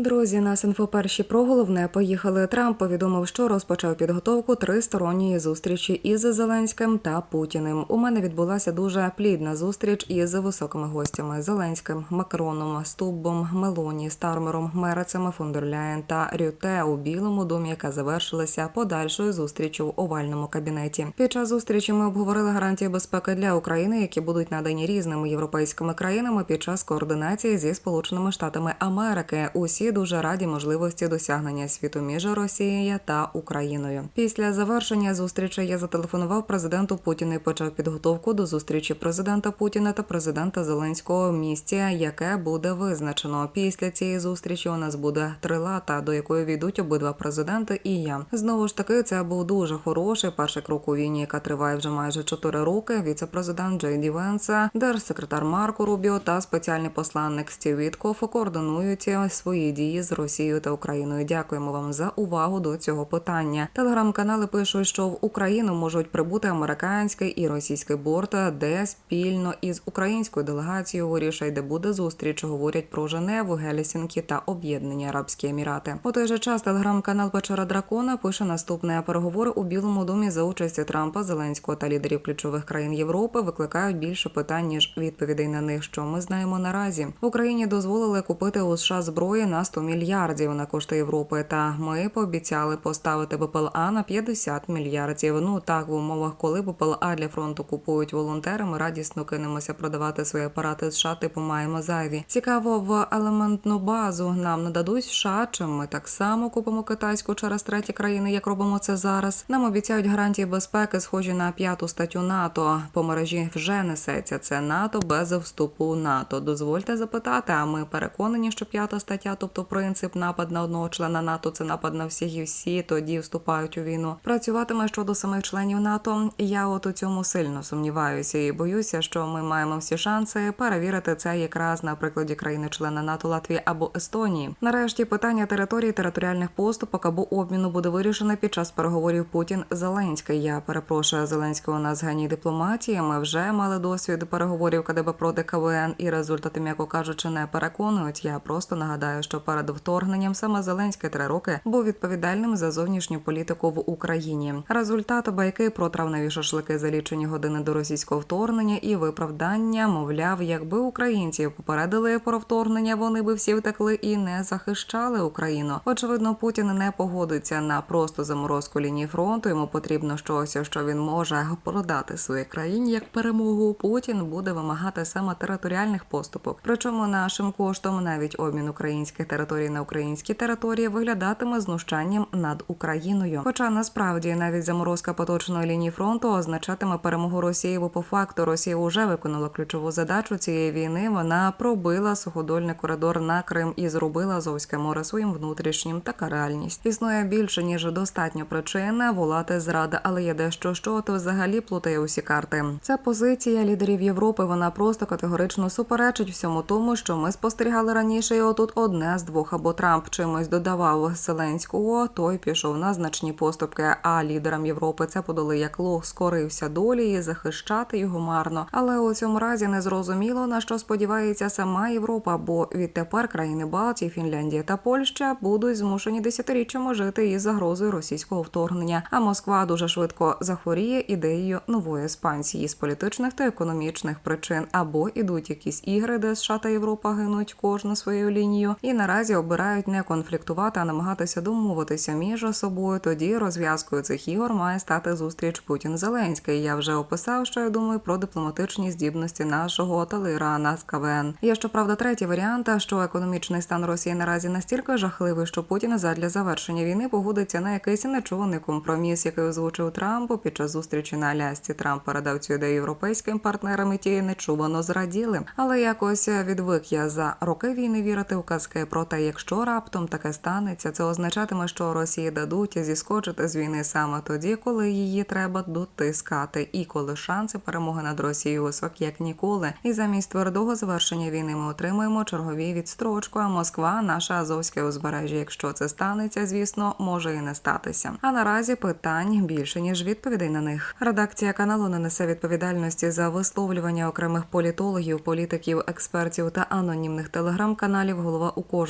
Друзі, нас інфоперші про головне поїхали. Трамп повідомив, що розпочав підготовку тристоронньої зустрічі із Зеленським та Путіним. У мене відбулася дуже плідна зустріч із високими гостями Зеленським, Макроном, Стуббом, Мелоні, Стармером, Мерецем, Фондерляєн та Рюте у Білому домі, яка завершилася подальшою зустрічю в овальному кабінеті. Під час зустрічі ми обговорили гарантії безпеки для України, які будуть надані різними європейськими країнами під час координації зі Сполученими Штатами Америки. Усі дуже раді можливості досягнення світу між Росією та Україною. Після завершення зустрічі я зателефонував президенту Путіну і почав підготовку до зустрічі президента Путіна та президента Зеленського в місті, яке буде визначено. Після цієї зустрічі у нас буде трилата, до якої війдуть обидва президенти і я. Знову ж таки, це був дуже хороший перший крок у війні, яка триває вже майже чотири роки. Віце-президент Джей Ді Венса, держсекретар Марко Рубіо та спеціальний посланник Стів Віткоф координують свої дії з Росією та Україною. Дякуємо вам за увагу до цього питання. Телеграм-канали пишуть, що в Україну можуть прибути американський і російський борт, де спільно із українською делегацією вирішать, де буде зустріч. Говорять про Женеву, Гелісінкі та Об'єднані Арабські Емірати. У той же час телеграм-канал Печера Дракона пише наступне переговори у Білому домі за участі Трампа, Зеленського та лідерів ключових країн Європи викликають більше питань ніж відповідей на них. Що ми знаємо наразі в Україні дозволили купити у США зброї на 100 мільярдів на кошти Європи. Та ми пообіцяли поставити БПЛА на 50 мільярдів. Ну так в умовах, коли БПЛА для фронту купують волонтери, ми радісно кинемося продавати свої апарати США, типу маємо зайві. Цікаво, в елементну базу нам нададуть США, чи ми так само купимо китайську через треті країни, як робимо це зараз. Нам обіцяють гарантії безпеки, схожі на п'яту статтю НАТО. По мережі вже несеться це НАТО без вступу НАТО. Дозвольте запитати. А ми переконані, що п'ята стаття, тобто принцип напад на одного члена НАТО, це напад на всіх і всі тоді вступають у війну. Працюватиме щодо самих членів НАТО. Я от у цьому сильно сумніваюся і боюся, що ми маємо всі шанси перевірити це якраз на прикладі країни-члена НАТО Латвії або Естонії. Нарешті питання території територіальних поступок або обміну буде вирішено під час переговорів Путін Зеленський. Я перепрошую Зеленського у нас геній дипломатії. Ми вже мали досвід переговорів КДБ проти КВН, і результати, м'яко кажучи, не переконують. Я просто нагадаю, що перед вторгненням саме Зеленський три роки був відповідальним за зовнішню політику в Україні. Результат байки про травневі шашлики за лічені години до російського вторгнення і виправдання, мовляв, якби українців попередили про вторгнення, вони би всі втекли і не захищали Україну. Очевидно, Путін не погодиться на просто заморозку лінії фронту. Йому потрібно щось, що він може продати своїй країні як перемогу. Путін буде вимагати саме територіальних поступок. Причому нашим коштом навіть обмін українських територій на українські території виглядатиме знущанням над Україною. Хоча насправді навіть заморозка поточної лінії фронту означатиме перемогу Росії, бо по факту Росія вже виконала ключову задачу цієї війни. Вона пробила суходольний коридор на Крим і зробила Азовське море своїм внутрішнім. Така реальність існує більше ніж достатньо причин волати зради, але є дещо, що то взагалі плутає усі карти. Це позиція лідерів Європи. Вона просто категорично суперечить всьому тому, що ми спостерігали раніше. І отут одне з двох або Трамп чимось додавав Зеленського, той пішов на значні поступки. А лідерам Європи це подали як лох, скорився долі і захищати його марно. Але у цьому разі не зрозуміло на що сподівається сама Європа, бо відтепер країни Балтії, Фінляндія та Польща будуть змушені десятиріччями жити із загрозою російського вторгнення. А Москва дуже швидко захворіє ідеєю нової експансії з політичних та економічних причин, або ідуть якісь ігри, де США та Європа гинуть кожна своєю лінією, і наразі обирають не конфліктувати, а намагатися домовитися між собою. Тоді розв'язкою цих ігор має стати зустріч Путін Зеленський. Я вже описав, що я думаю про дипломатичні здібності нашого Талейрана з КВН. Є щоправда третій варіант, що економічний стан Росії наразі настільки жахливий, що Путін задля завершення війни погодиться на якийсь нечуваний компроміс, який озвучив Трампу під час зустрічі на Алясці. Трамп передав цю ідею європейським партнерам, і ті нечувано зраділи. Але якось відвик я за роки війни вірити у казки. Проте, якщо раптом таке станеться, це означатиме, що Росії дадуть зіскочити з війни саме тоді, коли її треба дотискати, і коли шанси перемоги над Росією високі як ніколи. І замість твердого завершення війни ми отримаємо чергові відстрочку. А Москва, наше Азовське узбережжя. Якщо це станеться, звісно, може і не статися. А наразі питань більше ніж відповідей на них. Редакція каналу не несе відповідальності за висловлювання окремих політологів, політиків, експертів та анонімних телеграм-каналів. Голова у кожному